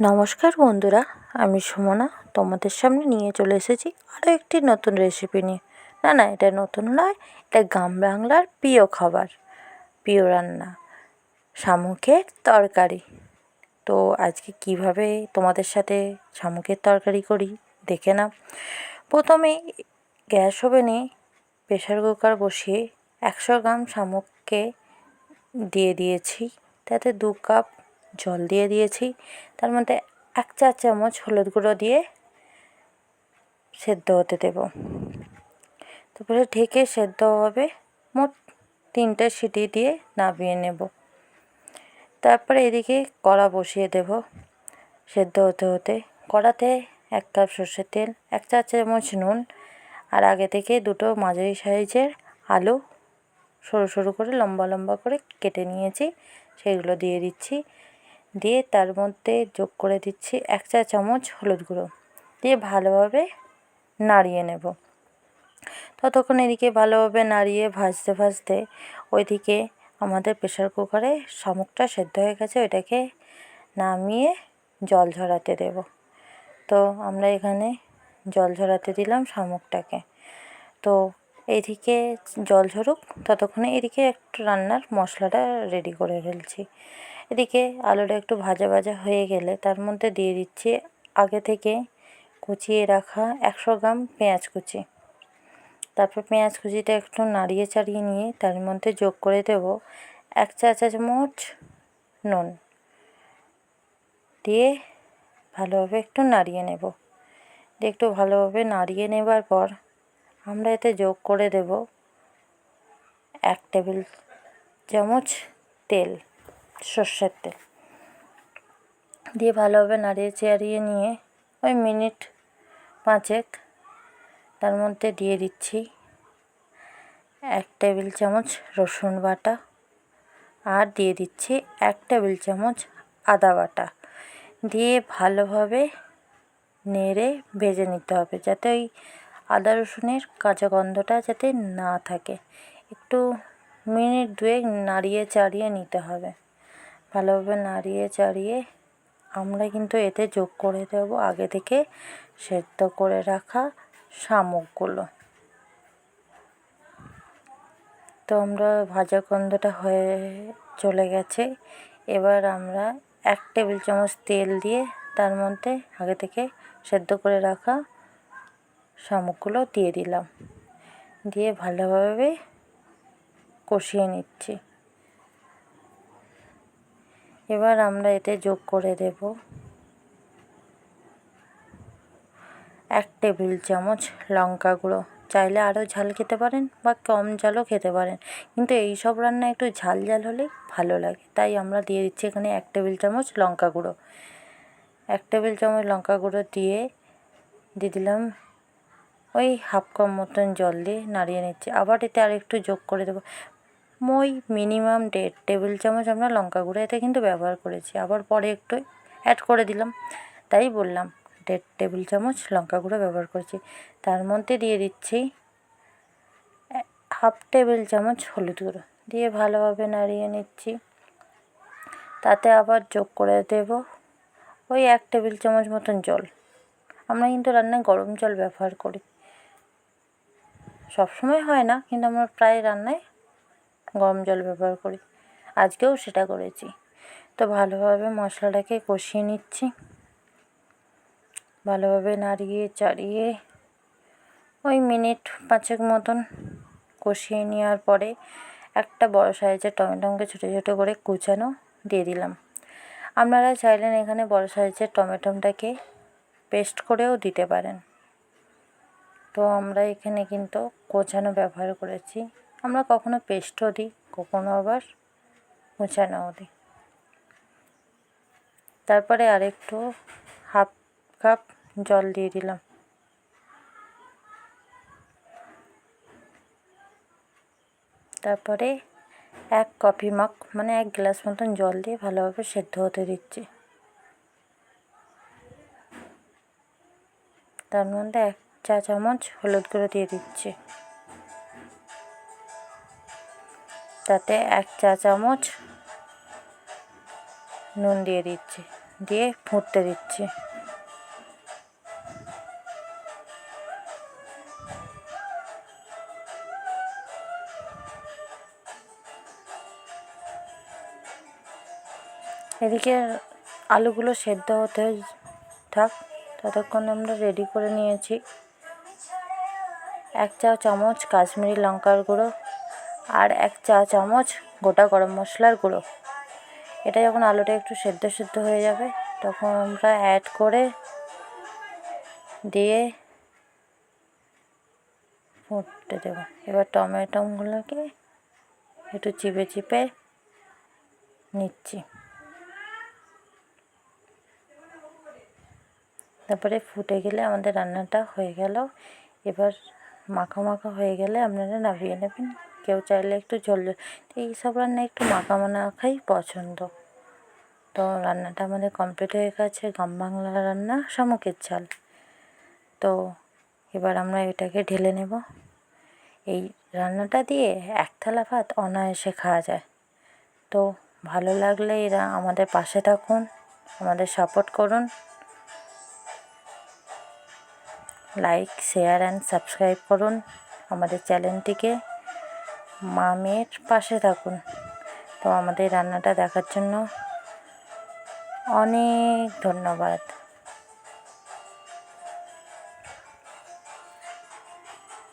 নমস্কার বন্ধুরা, আমি সুমনা তোমাদের সামনে নিয়ে চলে এসেছি আরও একটি নতুন রেসিপি নিয়ে। না না, এটা নতুন নয়, এটা গ্রাম বাংলার প্রিয় খাবার, প্রিয় রান্না, শামুকের তরকারি। তো আজকে কীভাবে তোমাদের সাথে শামুকের তরকারি করি দেখে নাও। প্রথমে গ্যাস ওভেনে প্রেশার কুকার বসিয়ে একশো গ্রাম শামুককে দিয়ে দিয়েছি, তাতে দু কাপ জল দিয়ে দিয়েছি। তার মধ্যে এক চা চামচ হলুদ গুঁড়ো দিয়ে সেদ্ধ হতে দেব। তারপরে ঢেকে সেদ্ধ হবে মোট তিনটে সিটি দিয়ে নামিয়ে নেব। তারপরে এদিকে কড়া বসিয়ে দেব সেদ্ধ হতে হতে। কড়াতে এক কাপ সর্ষের তেল, এক চা চামচ নুন আর আগে থেকে দুটো মাঝারি সাইজের আলু সরু সরু করে লম্বা লম্বা করে কেটে নিয়েছি। সেগুলো দিয়ে দিচ্ছি। দিয়ে তার মধ্যে যোগ করে দিচ্ছি এক চা চামচ হলুদ গুঁড়ো। দিয়ে ভালোভাবে নাড়িয়ে নেব। ততক্ষণ এদিকে ভালোভাবে নাড়িয়ে ভাজতে ভাজতে ওইদিকে আমাদের প্রেশার কুকারে শামুকটা সেদ্ধ হয়ে গেছে, ওইটাকে নামিয়ে জল ঝরাতে দেব। তো আমরা এখানে জল ঝরাতে দিলাম শামুকটাকে। তো এদিকে জল ঝরুক, ততক্ষণে এদিকে একটু রান্নার মশলাটা রেডি করে ফেলছি। এদিকে আলুটা একটু ভাজা ভাজা হয়ে গেলে তার মধ্যে দিয়ে দিচ্ছি আগে থেকে কুচিয়ে রাখা একশো গ্রাম পেঁয়াজ কুচি। তারপর পেঁয়াজ কুচিটা একটু নাড়িয়ে চাড়িয়ে নিয়ে তার মধ্যে যোগ করে দেব এক চা চামচ নুন। দিয়ে ভালোভাবে একটু নাড়িয়ে নেব। দিয়ে একটু ভালোভাবে নাড়িয়ে নেবার পর আমরা এতে যোগ করে দেব এক টেবিল চামচ তেল, সর্ষের তেল। দিয়ে ভালোভাবে নাড়িয়ে চাড়িয়ে নিয়ে ওই মিনিট পাঁচেক তার মধ্যে দিয়ে দিচ্ছি এক টেবিল চামচ রসুন বাটা আর দিয়ে দিচ্ছি এক টেবিল চামচ আদা বাটা। দিয়ে ভালোভাবে নেড়ে ভেজে নিতে হবে যাতে ওই আদা রসুনের কাঁচা গন্ধটা যাতে না থাকে। একটু মিনিট দুয়েক নাড়িয়ে চাড়িয়ে নিতে হবে। ভালোভাবে নাড়িয়ে চাড়িয়ে আমরা কিন্তু এতে যোগ করে দেব আগে থেকে সেদ্ধ করে রাখা শামুকগুলো। তো আমরা ভাজা গন্ধটা হয়ে চলে গেছে। এবার আমরা এক টেবিল চামচ তেল দিয়ে তার মধ্যে আগে থেকে সেদ্ধ করে রাখা শামুকগুলো দিয়ে দিলাম। দিয়ে ভালোভাবে কষিয়ে নিচ্ছি। এবার আমরা এতে যোগ করে দেব এক টেবিল চামচ লঙ্কা গুঁড়ো চাইলে আরও ঝাল খেতে পারেন বা কম ঝালও খেতে পারেন। কিন্তু এই সব রান্না একটু ঝাল ঝাল হলেই ভালো লাগে। তাই আমরা দিয়ে দিচ্ছি এখানে এক টেবিল চামচ লঙ্কা গুঁড়ো এক টেবিল চামচ লঙ্কা গুঁড়ো দিয়ে দিয়ে দিলাম ওই হাফ কাপ মতন জল দিয়ে নাড়িয়ে নিচ্ছি। আবার এতে আর একটু যোগ করে দেবো। মই মিনিমাম দেড় টেবিল চামচ আমরা লঙ্কা গুঁড়ো এতে কিন্তু ব্যবহার করেছি। আবার পরে একটু অ্যাড করে দিলাম। তাই বললাম, দেড় টেবিল চামচ লঙ্কা গুঁড়ো ব্যবহার করেছি। তার মধ্যে দিয়ে দিচ্ছি হাফ টেবিল চামচ হলুদ গুঁড়ো। দিয়ে ভালোভাবে নাড়িয়ে নিচ্ছি। তাতে আবার যোগ করে দেব ওই এক টেবিল চামচ মতন জল। আমরা কিন্তু রান্নায় গরম জল ব্যবহার করি। সবসময় হয় না, কিন্তু আমরা প্রায় রান্নায় গরম জল ব্যবহার করি। আজকেও সেটা করেছি। তো ভালোভাবে মশলাটাকে কষিয়ে নিচ্ছি। ভালোভাবে নাড়িয়ে চাড়িয়ে ওই মিনিট পাঁচেক মতন কষিয়ে নেওয়ার পরে একটা বড় সাইজের টমেটোকে ছোটো ছোটো করে কুচানো দিয়ে দিলাম। আপনারা চাইলেন এখানে বড় সাইজের টমেটোটাকে পেস্ট করেও দিতে পারেন। তো আমরা এখানে কিন্তু কোচানো ব্যবহার করেছি। আমরা কখনো পেস্টও দিই, কখনো আবার কোচানোও দিই। তারপরে আরেকটু হাফ কাপ জল দিয়ে দিলাম। তারপরে এক কফি মগ মানে এক গ্লাস মতন জল দিয়ে ভালোভাবে সেদ্ধ হতে দিচ্ছি। তার মধ্যে এক চা চামচ হলুদ গুঁড়ো দিয়ে দিচ্ছি। তাতে এক চা চামচ নুন দিয়ে দিচ্ছি, দিয়ে ফুটতে দিচ্ছি। এদিকে আলুগুলো সেদ্ধ হতে থাক, ততক্ষণ আমরা রেডি করে নিয়েছি। এক চা চামচ কাশ্মীরি লঙ্কার গুঁড়ো আর এক চা চামচ গোটা গরম মশলার গুঁড়ো। এটা যখন আলুটা একটু সেদ্ধ সেদ্ধ হয়ে যাবে, তখন আমরা অ্যাড করে দিয়ে ফুটতে দেবো। এবার টমেটোগুলোকে একটু চিপে চিপে নিচ্ছি। তারপরে ফুটে গেলে আমাদের রান্নাটা হয়ে গেল। এবার মাখা মাখা হয়ে গেলে আপনারা নামিয়ে নেবেন। কেউ চাইলে একটু ঝোল এই সব রান্না একটু মাখা মাখাই পছন্দ। তো রান্নাটা আমাদের কমপ্লিট হয়ে গেছে গ্রাম বাংলা রান্না, শামুকের ঝাল। তো এবার আমরা এটাকে ঢেলে নেব। এই রান্নাটা দিয়ে এক থালা ভাত অনায়াসে খাওয়া যায়। তো ভালো লাগলে এরা আমাদের পাশে থাকুন, আমাদের সাপোর্ট করুন। লাইক শেয়ার অ্যান্ড সাবস্ক্রাইব করুন। আমাদের চ্যানেলটিকে মা মেয়ের পাশে থাকুন। তো আমাদের রান্নাটা দেখার জন্য অনেক ধন্যবাদ।